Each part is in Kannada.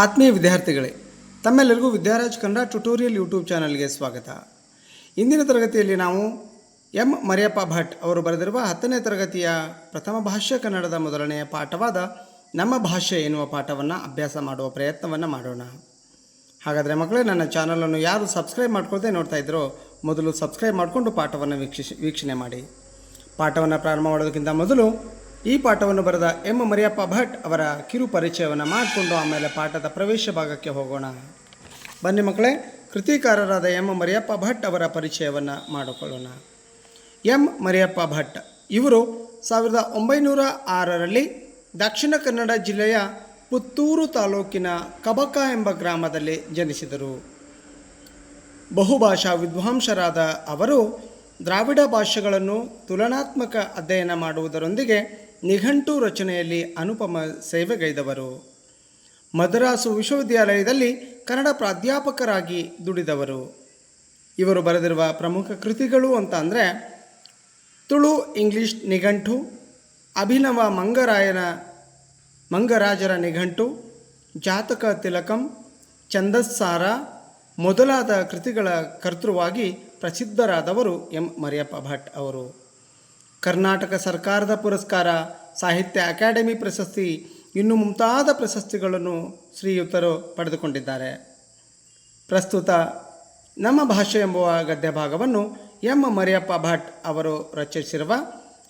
ಆತ್ಮೀಯ ವಿದ್ಯಾರ್ಥಿಗಳೇ, ತಮ್ಮೆಲ್ಲರಿಗೂ ವಿದ್ಯಾರಾಜ್ ಕನ್ನಡ ಟ್ಯುಟೋರಿಯಲ್ ಯೂಟ್ಯೂಬ್ ಚಾನಲ್ಗೆ ಸ್ವಾಗತ. ಇಂದಿನ ತರಗತಿಯಲ್ಲಿ ನಾವು ಎಂ. ಮರಿಯಪ್ಪ ಭಟ್ ಅವರು ಬರೆದಿರುವ ಹತ್ತನೇ ತರಗತಿಯ ಪ್ರಥಮ ಭಾಷೆ ಕನ್ನಡದ ಮೊದಲನೆಯ ಪಾಠವಾದ ನಮ್ಮ ಭಾಷೆ ಎನ್ನುವ ಪಾಠವನ್ನು ಅಭ್ಯಾಸ ಮಾಡುವ ಪ್ರಯತ್ನವನ್ನು ಮಾಡೋಣ. ಹಾಗಾದರೆ ಮಕ್ಕಳೇ, ನನ್ನ ಚಾನಲನ್ನು ಯಾರು ಸಬ್ಸ್ಕ್ರೈಬ್ ಮಾಡ್ಕೊಳ್ದೆ ನೋಡ್ತಾ ಇದ್ರೋ, ಮೊದಲು ಸಬ್ಸ್ಕ್ರೈಬ್ ಮಾಡಿಕೊಂಡು ಪಾಠವನ್ನು ವೀಕ್ಷಿಸಿ, ವೀಕ್ಷಣೆ ಮಾಡಿ. ಪಾಠವನ್ನು ಪ್ರಾರಂಭ ಮಾಡೋದಕ್ಕಿಂತ ಮೊದಲು ಈ ಪಾಠವನ್ನು ಬರೆದ ಎಂ. ಮರಿಯಪ್ಪ ಭಟ್ ಅವರ ಕಿರು ಪರಿಚಯವನ್ನು ಮಾಡಿಕೊಂಡು ಆಮೇಲೆ ಪಾಠದ ಪ್ರವೇಶ ಭಾಗಕ್ಕೆ ಹೋಗೋಣ. ಬನ್ನಿ ಮಕ್ಕಳೇ, ಕೃತಿಕಾರರಾದ ಎಂ. ಮರಿಯಪ್ಪ ಭಟ್ ಅವರ ಪರಿಚಯವನ್ನು ಮಾಡಿಕೊಳ್ಳೋಣ. ಎಂ. ಮರಿಯಪ್ಪ ಭಟ್, ಇವರು ಸಾವಿರದ ಒಂಬೈನೂರ ಆರರಲ್ಲಿ ದಕ್ಷಿಣ ಕನ್ನಡ ಜಿಲ್ಲೆಯ ಪುತ್ತೂರು ತಾಲೂಕಿನ ಕಬಕ ಎಂಬ ಗ್ರಾಮದಲ್ಲಿ ಜನಿಸಿದರು. ಬಹುಭಾಷಾ ವಿದ್ವಾಂಸರಾದ ಅವರು ದ್ರಾವಿಡ ಭಾಷೆಗಳನ್ನು ತುಲನಾತ್ಮಕ ಅಧ್ಯಯನ ಮಾಡುವುದರೊಂದಿಗೆ ನಿಘಂಟು ರಚನೆಯಲ್ಲಿ ಅನುಪಮ ಸೇವೆಗೈದವರು. ಮದ್ರಾಸು ವಿಶ್ವವಿದ್ಯಾಲಯದಲ್ಲಿ ಕನ್ನಡ ಪ್ರಾಧ್ಯಾಪಕರಾಗಿ ದುಡಿದವರು. ಇವರು ಬರೆದಿರುವ ಪ್ರಮುಖ ಕೃತಿಗಳು ಅಂತ ಅಂದರೆ ತುಳು, ಇಂಗ್ಲಿಷ್ ನಿಘಂಟು, ಅಭಿನವ ಮಂಗರಾಯನ, ಮಂಗರಾಜರ ನಿಘಂಟು, ಜಾತಕ ತಿಲಕಂ, ಛಂದಸ್ಸಾರ ಮೊದಲಾದ ಕೃತಿಗಳ ಕರ್ತೃವಾಗಿ ಪ್ರಸಿದ್ಧರಾದವರು ಎಂ. ಮರಿಯಪ್ಪ ಭಟ್ ಅವರು. ಕರ್ನಾಟಕ ಸರ್ಕಾರದ ಪುರಸ್ಕಾರ, ಸಾಹಿತ್ಯ ಅಕಾಡೆಮಿ ಪ್ರಶಸ್ತಿ, ಇನ್ನು ಮುಂತಾದ ಪ್ರಶಸ್ತಿಗಳನ್ನು ಶ್ರೀಯುತರು ಪಡೆದುಕೊಂಡಿದ್ದಾರೆ. ಪ್ರಸ್ತುತ ನಮ್ಮ ಭಾಷೆ ಎಂಬುವ ಗದ್ಯ ಭಾಗವನ್ನು ಎಂ. ಮರಿಯಪ್ಪ ಭಟ್ ಅವರು ರಚಿಸಿರುವ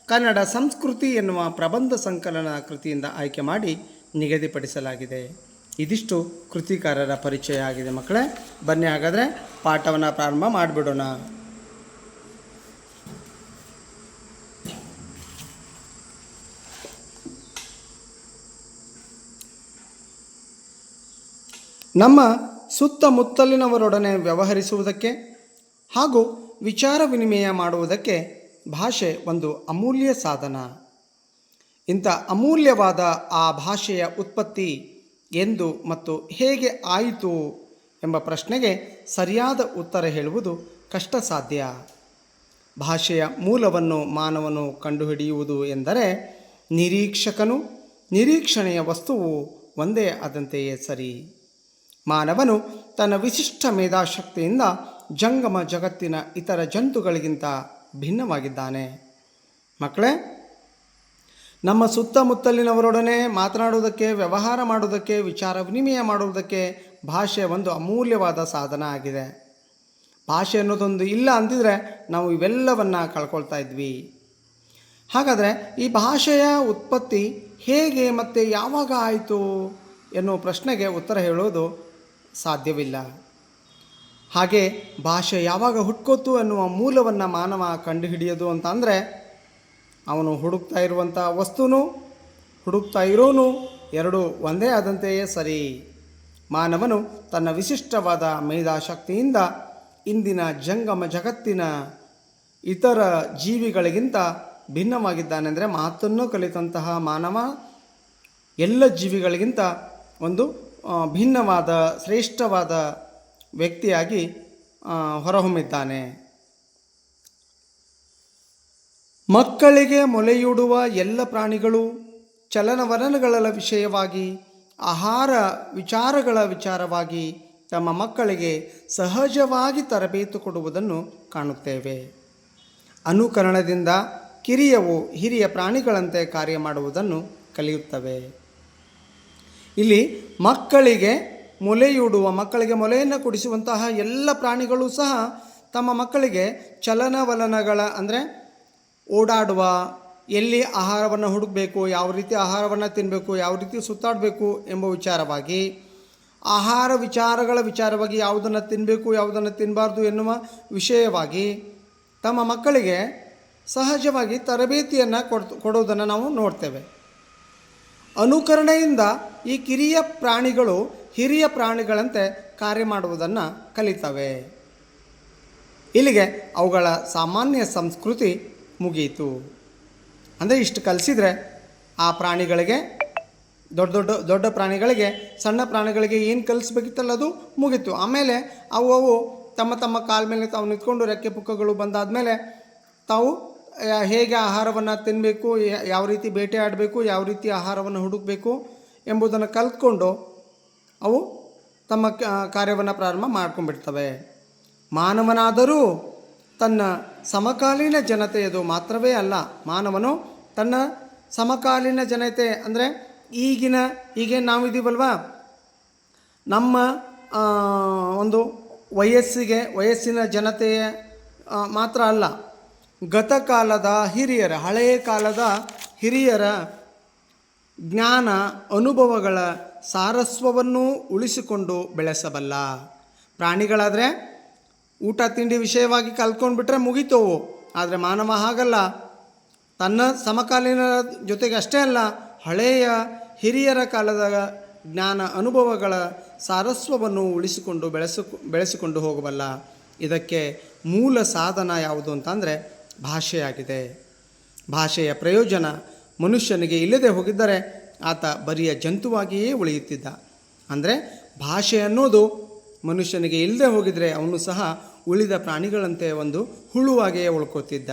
ಕನ್ನಡ ಸಂಸ್ಕೃತಿ ಎನ್ನುವ ಪ್ರಬಂಧ ಸಂಕಲನ ಕೃತಿಯಿಂದ ಆಯ್ಕೆ ಮಾಡಿ ನಿಗದಿಪಡಿಸಲಾಗಿದೆ. ಇದಿಷ್ಟು ಕೃತಿಕಾರರ ಪರಿಚಯ ಆಗಿದೆ ಮಕ್ಕಳೇ. ಬನ್ನಿ ಹಾಗಾದರೆ ಪಾಠವನ್ನು ಪ್ರಾರಂಭ ಮಾಡಿಬಿಡೋಣ. ನಮ್ಮ ಸುತ್ತಮುತ್ತಲಿನವರೊಡನೆ ವ್ಯವಹರಿಸುವುದಕ್ಕೆ ಹಾಗೂ ವಿಚಾರ ವಿನಿಮಯ ಮಾಡುವುದಕ್ಕೆ ಭಾಷೆ ಒಂದು ಅಮೂಲ್ಯ ಸಾಧನ. ಇಂಥ ಅಮೂಲ್ಯವಾದ ಆ ಭಾಷೆಯ ಉತ್ಪತ್ತಿ ಎಂದು ಮತ್ತು ಹೇಗೆ ಆಯಿತು ಎಂಬ ಪ್ರಶ್ನೆಗೆ ಸರಿಯಾದ ಉತ್ತರ ಹೇಳುವುದು ಕಷ್ಟ ಸಾಧ್ಯ ಭಾಷೆಯ ಮೂಲವನ್ನು ಮಾನವನು ಕಂಡುಹಿಡಿಯುವುದು ಎಂದರೆ ನಿರೀಕ್ಷಕನು, ನಿರೀಕ್ಷಣೆಯ ವಸ್ತುವು ಒಂದೇ ಆದಂತೆಯೇ ಸರಿ. ಮಾನವನು ತನ್ನ ವಿಶಿಷ್ಟ ಮೇಧಾಶಕ್ತಿಯಿಂದ ಜಂಗಮ ಜಗತ್ತಿನ ಇತರ ಜಂತುಗಳಿಗಿಂತ ಭಿನ್ನವಾಗಿದ್ದಾನೆ. ಮಕ್ಕಳೇ, ನಮ್ಮ ಸುತ್ತಮುತ್ತಲಿನವರೊಡನೆ ಮಾತನಾಡುವುದಕ್ಕೆ, ವ್ಯವಹಾರ ಮಾಡುವುದಕ್ಕೆ, ವಿಚಾರ ವಿನಿಮಯ ಮಾಡುವುದಕ್ಕೆ ಭಾಷೆ ಒಂದು ಅಮೂಲ್ಯವಾದ ಸಾಧನ ಆಗಿದೆ. ಭಾಷೆ ಅನ್ನೋದೊಂದು ಇಲ್ಲ ಅಂದಿದ್ರೆ ನಾವು ಇವೆಲ್ಲವನ್ನು ಕಳ್ಕೊಳ್ತಾ ಇದ್ವಿ. ಹಾಗಾದರೆ ಈ ಭಾಷೆಯ ಉತ್ಪತ್ತಿ ಹೇಗೆ ಮತ್ತು ಯಾವಾಗ ಆಯಿತು ಎನ್ನುವ ಪ್ರಶ್ನೆಗೆ ಉತ್ತರ ಹೇಳೋದು ಸಾಧ್ಯವಿಲ್ಲ. ಹಾಗೆ ಭಾಷೆ ಯಾವಾಗ ಹುಟ್ಕೋತು ಅನ್ನುವ ಮೂಲವನ್ನು ಮಾನವ ಕಂಡುಹಿಡಿಯೋದು ಅಂತ ಅಂದರೆ ಅವನು ಹುಡುಕ್ತಾ ಇರುವಂಥ ವಸ್ತುನು, ಹುಡುಕ್ತಾ ಇರೋನು ಎರಡು ಒಂದೇ ಆದಂತೆಯೇ ಸರಿ. ಮಾನವನು ತನ್ನ ವಿಶಿಷ್ಟವಾದ ಮೇಧಾಶಕ್ತಿಯಿಂದ ಇಂದಿನ ಜಂಗಮ ಜಗತ್ತಿನ ಇತರ ಜೀವಿಗಳಿಗಿಂತ ಭಿನ್ನವಾಗಿದ್ದಾನೆಂದರೆ ಮಾತನ್ನು ಕಲಿತಂತಹ ಮಾನವ ಎಲ್ಲ ಜೀವಿಗಳಿಗಿಂತ ಒಂದು ಭಿನ್ನವಾದ, ಶ್ರೇಷ್ಠವಾದ ವ್ಯಕ್ತಿಯಾಗಿ ಹೊರಹೊಮ್ಮಿದ್ದಾನೆ. ಮಕ್ಕಳಿಗೆ ಮೊಲೆಯೂಡುವ ಎಲ್ಲ ಪ್ರಾಣಿಗಳು ಚಲನವಲನಗಳ ವಿಷಯವಾಗಿ, ಆಹಾರ ವಿಚಾರಗಳ ವಿಚಾರವಾಗಿ ತಮ್ಮ ಮಕ್ಕಳಿಗೆ ಸಹಜವಾಗಿ ತರಬೇತು ಕೊಡುವುದನ್ನು ಕಾಣುತ್ತೇವೆ. ಅನುಕರಣದಿಂದ ಕಿರಿಯವು ಹಿರಿಯ ಪ್ರಾಣಿಗಳಂತೆ ಕಾರ್ಯ ಮಾಡುವುದನ್ನು ಕಲಿಯುತ್ತವೆ. ಇಲ್ಲಿ ಮಕ್ಕಳಿಗೆ ಮೊಲೆಯೂಡುವ, ಮಕ್ಕಳಿಗೆ ಮೊಲೆಯನ್ನು ಕುಡಿಸುವಂತಹ ಎಲ್ಲ ಪ್ರಾಣಿಗಳು ಸಹ ತಮ್ಮ ಮಕ್ಕಳಿಗೆ ಚಲನವಲನಗಳ ಅಂದರೆ ಓಡಾಡುವ, ಎಲ್ಲಿ ಆಹಾರವನ್ನು ಹುಡುಕಬೇಕು, ಯಾವ ರೀತಿ ಆಹಾರವನ್ನು ತಿನ್ನಬೇಕು ಯಾವ ರೀತಿ ಸುತ್ತಾಡಬೇಕು ಎಂಬ ವಿಚಾರವಾಗಿ, ಆಹಾರ ವಿಚಾರಗಳ ವಿಚಾರವಾಗಿ ಯಾವುದನ್ನು ತಿನ್ನಬೇಕು ಯಾವುದನ್ನು ತಿನ್ನಬಾರ್ದು ಎನ್ನುವ ವಿಷಯವಾಗಿ ತಮ್ಮ ಮಕ್ಕಳಿಗೆ ಸಹಜವಾಗಿ ತರಬೇತಿಯನ್ನು ಕೊಡ್ ಕೊಡೋದನ್ನು ನಾವು ನೋಡ್ತೇವೆ. ಅನುಕರಣೆಯಿಂದ ಈ ಕಿರಿಯ ಪ್ರಾಣಿಗಳು ಹಿರಿಯ ಪ್ರಾಣಿಗಳಂತೆ ಕಾರ್ಯ ಮಾಡುವುದನ್ನು ಕಲಿತವೆ. ಇಲ್ಲಿಗೆ ಅವುಗಳ ಸಾಮಾನ್ಯ ಸಂಸ್ಕೃತಿ ಮುಗಿಯಿತು ಅಂದರೆ ಇಷ್ಟು ಕಲಿಸಿದರೆ ಆ ಪ್ರಾಣಿಗಳಿಗೆ, ದೊಡ್ಡ ದೊಡ್ಡ ದೊಡ್ಡ ಪ್ರಾಣಿಗಳಿಗೆ, ಸಣ್ಣ ಪ್ರಾಣಿಗಳಿಗೆ ಏನು ಕಲಿಸ್ಬೇಕಿತ್ತಲ್ಲ ಅದು ಮುಗೀತು. ಆಮೇಲೆ ಅವು ಅವು ತಮ್ಮ ತಮ್ಮ ಕಾಲ ಮೇಲೆ ತಾವು ನಿಂತ್ಕೊಂಡು ರೆಕ್ಕೆ ಪುಕ್ಕಗಳು ಬಂದಾದ ಮೇಲೆ ತಾವು ಹೇಗೆ ಆಹಾರವನ್ನು ತಿನ್ನಬೇಕು ಯಾವ ರೀತಿ ಬೇಟೆ ಆಡಬೇಕು, ಯಾವ ರೀತಿ ಆಹಾರವನ್ನು ಹುಡುಕಬೇಕು ಎಂಬುದನ್ನು ಕಲ್ತ್ಕೊಂಡು ಅವು ತಮ್ಮ ಕಾರ್ಯವನ್ನು ಪ್ರಾರಂಭ ಮಾಡ್ಕೊಂಡ್ಬಿಡ್ತವೆ. ಮಾನವನಾದರೂ ತನ್ನ ಸಮಕಾಲೀನ ಜನತೆಯದು ಮಾತ್ರವೇ ಅಲ್ಲ, ಮಾನವನು ತನ್ನ ಸಮಕಾಲೀನ ಜನತೆ ಅಂದರೆ ಈಗಿನ ಈಗೇನು ನಾವಿದ್ದೀವಲ್ವಾ ನಮ್ಮ ಒಂದು ವಯಸ್ಸಿಗೆ, ವಯಸ್ಸಿನ ಜನತೆಯ ಮಾತ್ರ ಅಲ್ಲ. ಗತಕಾಲದ ಹಿರಿಯರ, ಹಳೆಯ ಕಾಲದ ಹಿರಿಯರ ಜ್ಞಾನ ಅನುಭವಗಳ ಸಾರಸ್ವವನ್ನು ಉಳಿಸಿಕೊಂಡು ಬೆಳೆಸಬಲ್ಲ. ಪ್ರಾಣಿಗಳಾದರೆ ಊಟ ತಿಂಡಿ ವಿಷಯವಾಗಿ ಕಲ್ತ್ಕೊಂಡ್ಬಿಟ್ರೆ ಮುಗಿತೋವು. ಆದರೆ ಮಾನವ ಹಾಗಲ್ಲ. ತನ್ನ ಸಮಕಾಲೀನ ಜೊತೆಗೆ ಅಷ್ಟೇ ಅಲ್ಲ, ಹಳೆಯ ಹಿರಿಯರ ಕಾಲದ ಜ್ಞಾನ ಅನುಭವಗಳ ಸಾರಸ್ವವನ್ನು ಉಳಿಸಿಕೊಂಡು ಬೆಳೆಸು, ಬೆಳೆಸಿಕೊಂಡು ಹೋಗಬಲ್ಲ. ಇದಕ್ಕೆ ಮೂಲ ಸಾಧನ ಯಾವುದು ಅಂತಂದರೆ ಭಾಷೆಯಾಗಿದೆ. ಭಾಷೆಯ ಪ್ರಯೋಜನ ಮನುಷ್ಯನಿಗೆ ಇಲ್ಲದೆ ಹೋಗಿದ್ದರೆ ಆತ ಬರಿಯ ಜಂತುವಾಗಿಯೇ ಉಳಿಯುತ್ತಿದ್ದ. ಅಂದರೆ ಭಾಷೆ ಅನ್ನೋದು ಮನುಷ್ಯನಿಗೆ ಇಲ್ಲದೆ ಹೋಗಿದರೆ ಅವನು ಸಹ ಉಳಿದ ಪ್ರಾಣಿಗಳಂತೆ ಒಂದು ಹುಳುವಾಗಿಯೇ ಉಳ್ಕೋತಿದ್ದ.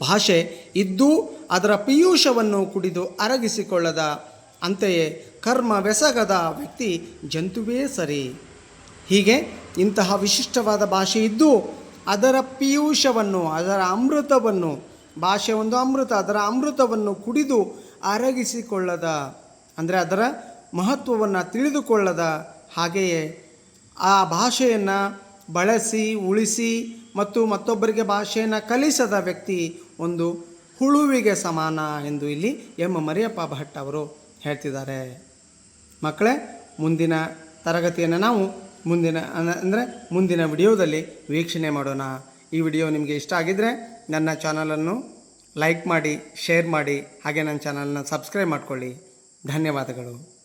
ಭಾಷೆ ಇದ್ದು ಅದರ ಪೀಯೂಷವನ್ನು ಕುಡಿದು ಅರಗಿಸಿಕೊಳ್ಳದ. ಅಂತೆಯೇ ಕರ್ಮ ಬೆಸಗದ ವ್ಯಕ್ತಿ ಜಂತುವೇ ಸರಿ. ಹೀಗೆ ಇಂತಹ ವಿಶಿಷ್ಟವಾದ ಭಾಷೆ ಇದ್ದು ಅದರ ಪೀಯೂಷವನ್ನು, ಅದರ ಅಮೃತವನ್ನು, ಭಾಷೆ ಒಂದು ಅಮೃತ, ಅದರ ಅಮೃತವನ್ನು ಕುಡಿದು ಅರಗಿಸಿಕೊಳ್ಳದ, ಅಂದರೆ ಅದರ ಮಹತ್ವವನ್ನು ತಿಳಿದುಕೊಳ್ಳದ ಹಾಗೆಯೇ ಆ ಭಾಷೆಯನ್ನು ಬಳಸಿ, ಉಳಿಸಿ ಮತ್ತು ಮತ್ತೊಬ್ಬರಿಗೆ ಭಾಷೆಯನ್ನು ಕಲಿಸದ ವ್ಯಕ್ತಿ ಒಂದು ಹುಳುವಿಗೆ ಸಮಾನ ಎಂದು ಇಲ್ಲಿ ಎಂ. ಮರಿಯಪ್ಪ ಭಟ್ ಅವರು ಹೇಳ್ತಿದ್ದಾರೆ. ಮಕ್ಕಳೇ, ಮುಂದಿನ ತರಗತಿಯನ್ನು ನಾವು ಮುಂದಿನ ಅಂದರೆ ಮುಂದಿನ ವಿಡಿಯೋದಲ್ಲಿ ವೀಕ್ಷಣೆ ಮಾಡೋಣ. ಈ ವಿಡಿಯೋ ನಿಮಗೆ ಇಷ್ಟ ಆಗಿದ್ದರೆ ನನ್ನ ಚಾನಲನ್ನು ಲೈಕ್ ಮಾಡಿ, ಶೇರ್ ಮಾಡಿ, ಹಾಗೆ ನನ್ನ ಚಾನಲನ್ನ ಸಬ್ಸ್ಕ್ರೈಬ್ ಮಾಡಿಕೊಳ್ಳಿ. ಧನ್ಯವಾದಗಳು.